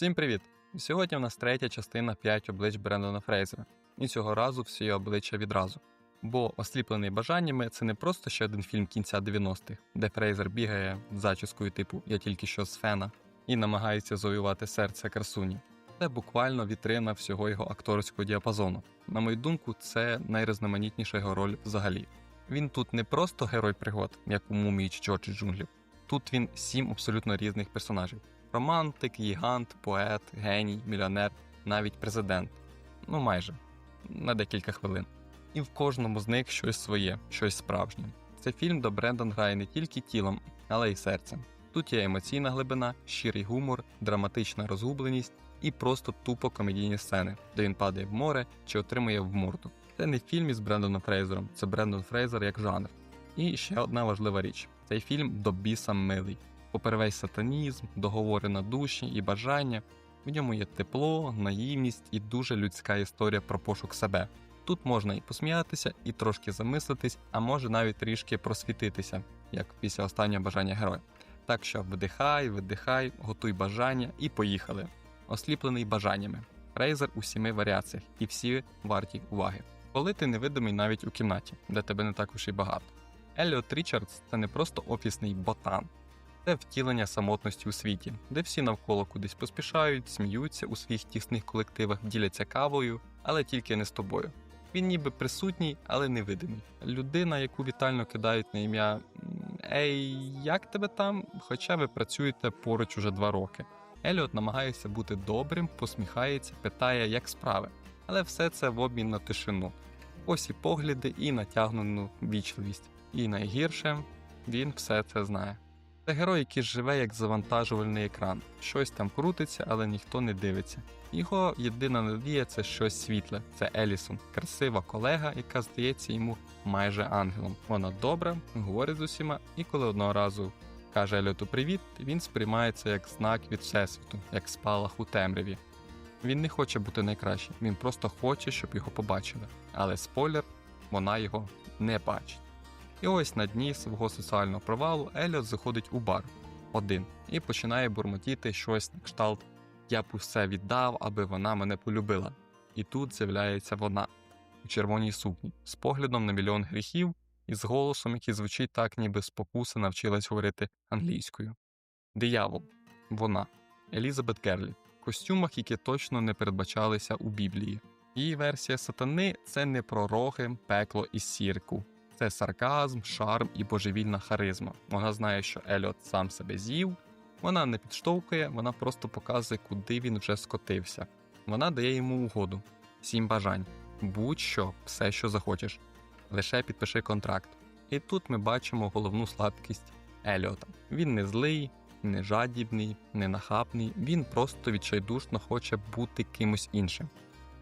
Всім привіт! Сьогодні в нас третя частина 5 облич Брендона Фрейзера. І цього разу всі обличчя відразу. Бо осліплений бажаннями це не просто ще один фільм кінця 90-х, де Фрейзер бігає з зачіскою типу Я тільки що з фена і намагається завоювати серце красуні. Це буквально вітрина всього його акторського діапазону. На мою думку, це найрізноманітніша його роль взагалі. Він тут не просто герой пригод, як у мумії чи Джорджі джунглів. Тут він сім абсолютно різних персонажів: романтик, гігант, поет, геній, мільйонер, навіть президент. Ну майже на декілька хвилин. І в кожному з них щось своє, щось справжнє. Це фільм, де Брендон грає не тільки тілом, але й серцем. Тут є емоційна глибина, щирий гумор, драматична розгубленість і просто тупо комедійні сцени, де він падає в море чи отримує в морду. Це не фільм із Брендоном Фрейзером, це Брендон Фрейзер як жанр. І ще одна важлива річ: цей фільм до біса милий. Попри весь сатанізм, договори на душі і бажання. В ньому є тепло, наївність і дуже людська історія про пошук себе. Тут можна і посміятися, і трошки замислитись, а може навіть трішки просвітитися, як після останнього бажання героя. Так що вдихай, видихай, готуй бажання і поїхали. Осліплений бажаннями. Рейзер у сіми варіаціях, і всі варті уваги. Коли ти невидимий навіть у кімнаті, де тебе не так уж і багато. Еліот Річардс це не просто офісний ботан, це втілення самотності у світі, де всі навколо кудись поспішають, сміються у своїх тісних колективах, діляться кавою, але тільки не з тобою. Він ніби присутній, але невидимий. Людина, яку вітально кидають на ім'я Ей, як тебе там? Хоча ви працюєте поруч уже два роки. Еліот намагається бути добрим, посміхається, питає, як справи, але все це в обмін на тишину. Ось і погляди, і натягнену вічливість. І найгірше він все це знає. Це герой, який живе як завантажувальний екран. Щось там крутиться, але ніхто не дивиться. Його єдина надія це щось світле. Це Елісон, красива колега, яка здається йому майже ангелом. Вона добра, говорить з усіма, і коли одного разу каже Еліоту привіт, він сприймається як знак від всесвіту, як спалах у темряві. Він не хоче бути найкращим, він просто хоче, щоб його побачили. Але спойлер, вона його не бачить. І ось на дні свого соціального провалу Еліот заходить у бар один і починає бурмотіти щось на кшталт Я б усе віддав, аби вона мене полюбила. І тут з'являється вона у червоній сукні з поглядом на мільйон гріхів і з голосом, який звучить так, ніби спокуса навчилась говорити англійською. Диявол, вона, Елізабет Герлі, в костюмах, які точно не передбачалися у Біблії. Її версія сатани це не пророги, пекло і сірку. Це сарказм, шарм і божевільна харизма. Вона знає, що Еліот сам себе з'їв. Вона не підштовхує, вона просто показує, куди він вже скотився. Вона дає йому угоду, сім бажань, будь-що, все, що захочеш. Лише підпиши контракт. І тут ми бачимо головну слабкість Еліота. Він не злий, не жадібний, не нахабний, він просто відчайдушно хоче бути кимось іншим.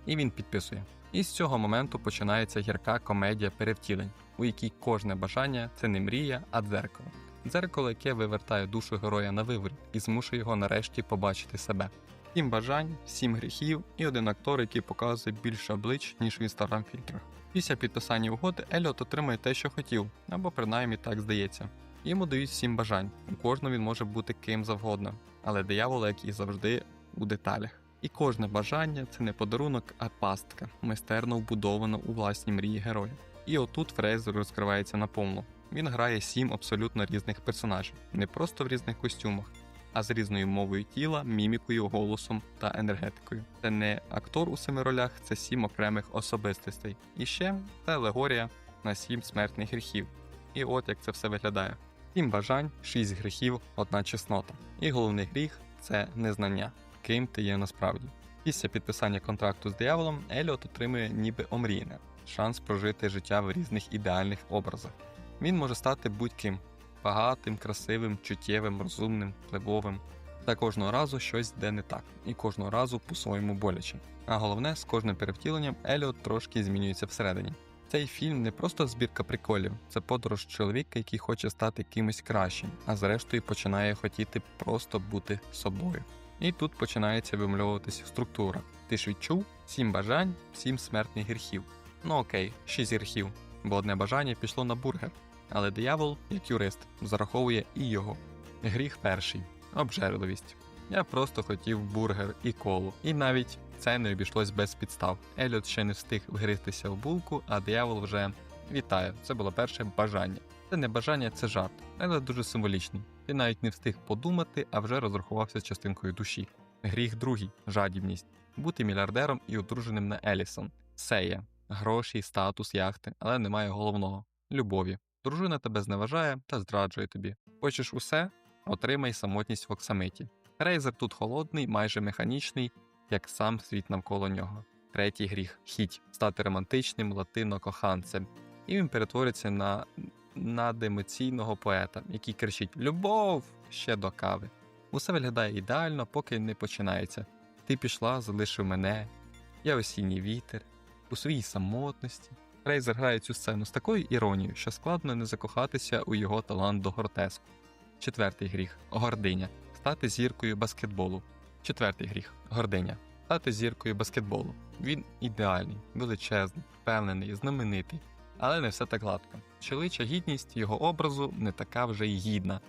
І він підписує. І з цього моменту починається гірка комедія перевтілень, у якій кожне бажання це не мрія, а дзеркало. Дзеркало, яке вивертає душу героя на виворіт і змушує його нарешті побачити себе. Сім бажань, сім гріхів і один актор, який показує більше облич, ніж в інстаграм-фільтрах. Після підписання угоди Еліот отримує те, що хотів, або принаймні так здається. Йому дають сім бажань. У кожного він може бути ким завгодно, але диявол, як і завжди, у деталях. І кожне бажання це не подарунок, а пастка, майстерно вбудована у власній мрії героя. І отут Фрейзер розкривається наповну. Він грає сім абсолютно різних персонажів, не просто в різних костюмах, а з різною мовою тіла, мімікою, голосом та енергетикою. Це не актор у семи ролях, це сім окремих особистостей. І ще це алегорія на сім смертних гріхів. І от як це все виглядає: сім бажань, шість гріхів, одна чеснота. І головний гріх це незнання, ким ти є насправді. Після підписання контракту з дияволом Еліот отримує ніби омрійне шанс прожити життя в різних ідеальних образах. Він може стати будь-ким багатим, красивим, чуттєвим, розумним, впливовим. Та кожного разу щось йде не так, і кожного разу по-своєму боляче. А головне, з кожним перевтіленням Еліот трошки змінюється всередині. Цей фільм не просто збірка приколів, це подорож чоловіка, який хоче стати кимось кращим, а зрештою починає хотіти просто бути собою. І тут починається вимальовуватися структура. Ти ж відчув сім бажань, сім смертних гріхів. Ну окей, шість гріхів, бо одне бажання пішло на бургер. Але диявол, як юрист, зараховує і його. Гріх перший обжерливість. Я просто хотів бургер і колу. І навіть це не обійшлось без підстав. Еліот ще не встиг вгризтися в булку, а диявол вже вітає. Це було перше бажання. Це не бажання, це жарт, але дуже символічний. Ти навіть не встиг подумати, а вже розрахувався з частинкою душі. Гріх другий жадібність. Бути мільярдером і одруженим на Елісон. Все є. Гроші, статус, яхти, але немає головного любові. Дружина тебе зневажає та зраджує тобі. Хочеш усе? Отримай самотність в оксамиті. Рейзер тут холодний, майже механічний, як сам світ навколо нього. Третій гріх хіть стати романтичним латино-коханцем. І він перетвориться на надемоційного поета, який кричить Любов ще до кави. Усе виглядає ідеально, поки не починається. Ти пішла, залишив мене, я осінній вітер, у своїй самотності. Фрейзер грає цю сцену з такою іронією, що складно не закохатися у його талант до гротеску. Четвертий гріх гординя стати зіркою баскетболу. Четвертий гріх гординя стати зіркою баскетболу. Він ідеальний, величезний, впевнений, знаменитий, але не все так гладко. Чоловіча гідність його образу не така вже й гідна.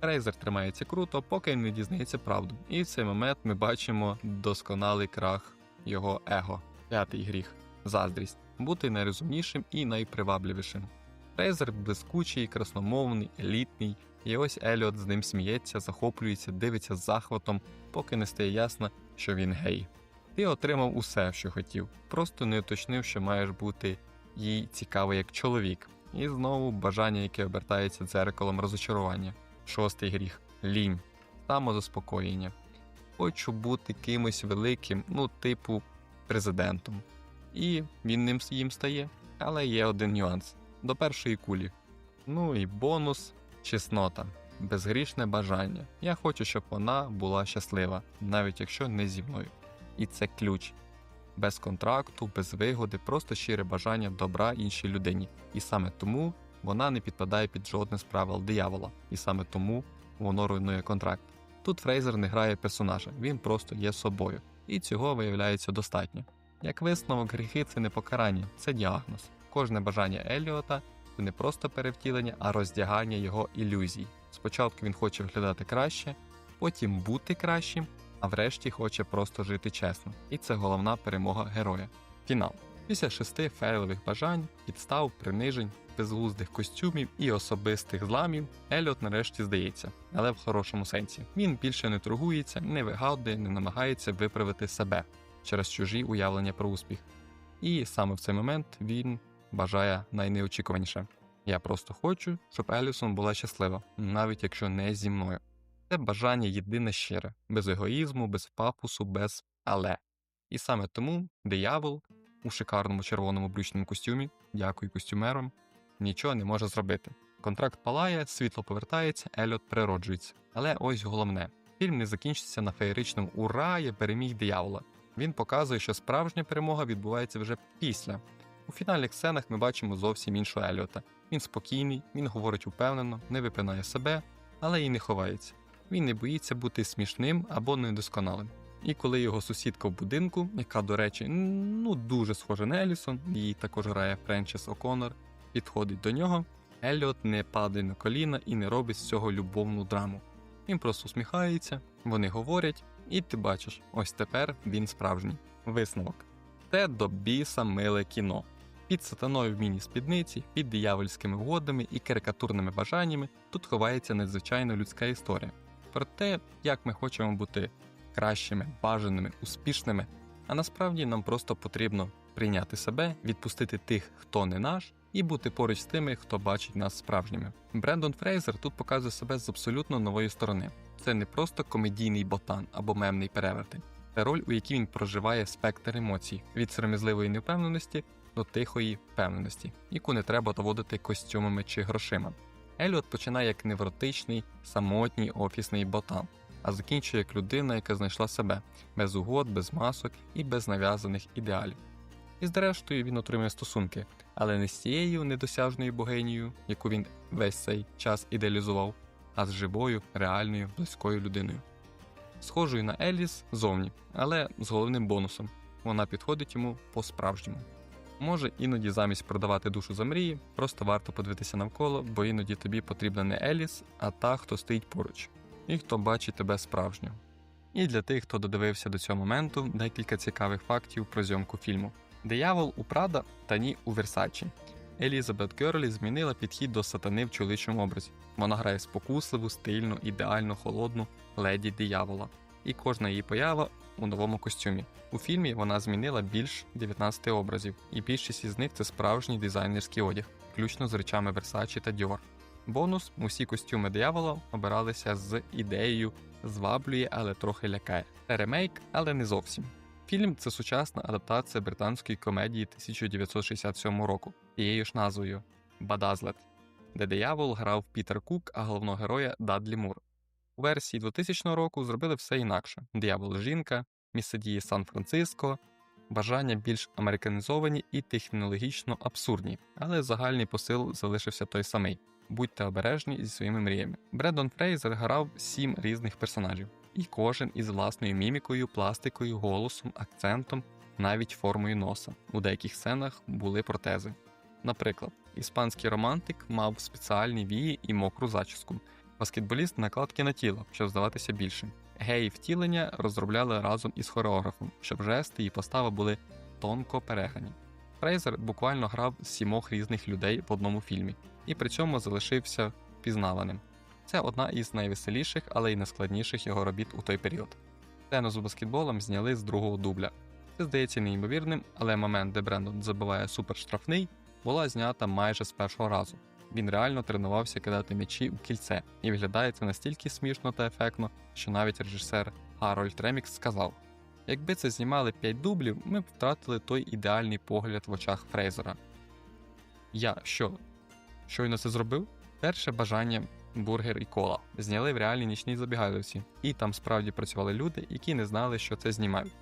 Рейзер тримається круто, поки він не дізнається правду. І в цей момент ми бачимо досконалий крах його его. П'ятий гріх заздрість бути найрозумнішим і найпривабливішим. Рейзер блискучий, красномовний, елітний, і ось Еліот з ним сміється, захоплюється, дивиться з захватом, поки не стає ясно, що він гей. Ти отримав усе, що хотів, просто не уточнив, що маєш бути їй цікавий як чоловік, і знову бажання, яке обертається дзеркалом розочарування. Шостий гріх лінь, самозаспокоєння. Хочу бути кимось великим, ну, типу, президентом. І він ним їм стає. Але є один нюанс до першої кулі. Ну і бонус чеснота, безгрішне бажання. Я хочу, щоб вона була щаслива, навіть якщо не зі мною. І це ключ. Без контракту, без вигоди, просто щире бажання добра іншій людині. І саме тому вона не підпадає під жодне з правил диявола, і саме тому воно руйнує контракт. Тут Фрейзер не грає персонажа, він просто є собою, і цього виявляється достатньо. Як висновок, гріхи це не покарання, це діагноз. Кожне бажання Еліота це не просто перевтілення, а роздягання його ілюзій. Спочатку він хоче виглядати краще, потім бути кращим, а врешті хоче просто жити чесно. І це головна перемога героя. Фінал. Після шести фейлових бажань, підстав, принижень, безглуздих костюмів і особистих зламів, Еліот нарешті здається, але в хорошому сенсі. Він більше не торгується, не вигадує, не намагається виправити себе через чужі уявлення про успіх. І саме в цей момент він бажає найнеочікуваніше. Я просто хочу, щоб Елісон була щаслива, навіть якщо не зі мною. Це бажання єдине щире, без егоїзму, без пафосу, без але. І саме тому диявол у шикарному червоному брючному костюмі, дякую костюмерам, нічого не може зробити. Контракт палає, світло повертається, Ельот природжується. Але ось головне: фільм не закінчиться на феєричному ура, я переміг диявола. Він показує, що справжня перемога відбувається вже після. У фінальних сценах ми бачимо зовсім іншого Еліота. Він спокійний, він говорить упевнено, не випинає себе, але і не ховається. Він не боїться бути смішним або недосконалим. І коли його сусідка в будинку, яка, до речі, ну дуже схожа на Елісон, її також грає Френчес О'Коннор, підходить до нього, Еліот не падає на коліна і не робить з цього любовну драму. Він просто усміхається, вони говорять, і ти бачиш, ось тепер він справжній. Висновок. Це до біса миле кіно. Під сатаною в міні-спідниці, під диявольськими вгодами і карикатурними бажаннями тут ховається надзвичайно людська історія. Про те, як ми хочемо бути кращими, бажаними, успішними, а насправді нам просто потрібно прийняти себе, відпустити тих, хто не наш, і бути поруч з тими, хто бачить нас справжніми. Брендон Фрейзер тут показує себе з абсолютно нової сторони. Це не просто комедійний ботан або мемний перевертень. Це роль, у якій він проживає спектр емоцій від сором'язливої невпевненості до тихої впевненості, яку не треба доводити костюмами чи грошима. Еліот починає як невротичний, самотній офісний ботан, а закінчує як людина, яка знайшла себе без угод, без масок і без нав'язаних ідеалів. І зрештою він отримує стосунки, але не з цією недосяжною богинією, яку він весь цей час ідеалізував, а з живою, реальною, близькою людиною. Схожою на Еліс зовні, але з головним бонусом вона підходить йому по-справжньому. Може, іноді замість продавати душу за мрії, просто варто подивитися навколо, бо іноді тобі потрібна не Еліс, а та, хто стоїть поруч, і хто бачить тебе справжнього. І для тих, хто додивився до цього моменту, декілька цікавих фактів про зйомку фільму. Диявол у Прада та ні у Версачі. Елізабет Герлі змінила підхід до сатани в чоловічому образі. Вона грає спокусливу, стильну, ідеально холодну леді диявола. І кожна її поява у новому костюмі. У фільмі вона змінила більш 19 образів, і більшість із них це справжній дизайнерський одяг, включно з речами Versace та Dior. Бонус: усі костюми диявола обиралися з ідеєю зваблює, але трохи лякає. Ремейк, але не зовсім. Фільм це сучасна адаптація британської комедії 1967 року, тією ж назвою Бадазлет, де диявол грав Пітер Кук, а головного героя Дадлі Мур. У версії 2000 року зробили все інакше: диявол жінка, місце дії Сан-Франциско, бажання більш американізовані і технологічно абсурдні, але загальний посил залишився той самий. Будьте обережні зі своїми мріями. Бредон Фрейзер грав сім різних персонажів, і кожен із власною мімікою, пластикою, голосом, акцентом, навіть формою носа. У деяких сценах були протези. Наприклад, іспанський романтик мав спеціальні вії і мокру зачіску, баскетболіст накладки на тіло, щоб здаватися більшим. Геї втілення розробляли разом із хореографом, щоб жести і постава були тонко перегані. Фрейзер буквально грав сімох різних людей в одному фільмі і при цьому залишився впізнаваним. Це одна із найвеселіших, але й найскладніших його робіт у той період. Сцену з баскетболом зняли з другого дубля. Це здається неймовірним, але момент, де Брендон забиває суперштрафний, була знята майже з першого разу. Він реально тренувався кидати м'ячі у кільце, і виглядає це настільки смішно та ефектно, що навіть режисер Гарольд Ремікс сказав: якби це знімали 5 дублів, ми б втратили той ідеальний погляд в очах Фрейзера. Я що? Щойно це зробив? Перше бажання бургер і кола. Зняли в реальній нічній забігайлівці, і там справді працювали люди, які не знали, що це знімають.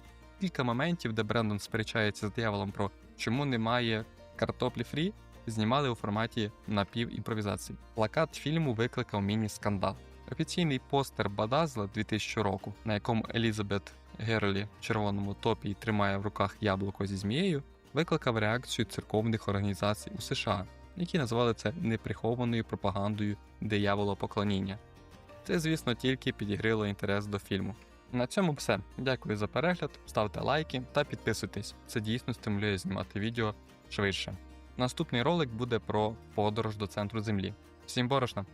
Кілька моментів, де Брендон сперечається з дияволом про чому немає картоплі фрі, знімали у форматі напівімпровізації. Плакат фільму викликав міні-скандал. Офіційний постер Бадазла 2000 року, на якому Елізабет Герлі в червоному топі тримає в руках яблуко зі змією, викликав реакцію церковних організацій у США, які називали це неприхованою пропагандою дияволопоклоніння. Це, звісно, тільки підігріло інтерес до фільму. На цьому все. Дякую за перегляд, ставте лайки та підписуйтесь. Це дійсно стимулює знімати відео швидше. Наступний ролик буде про подорож до центру Землі. Всім борошна!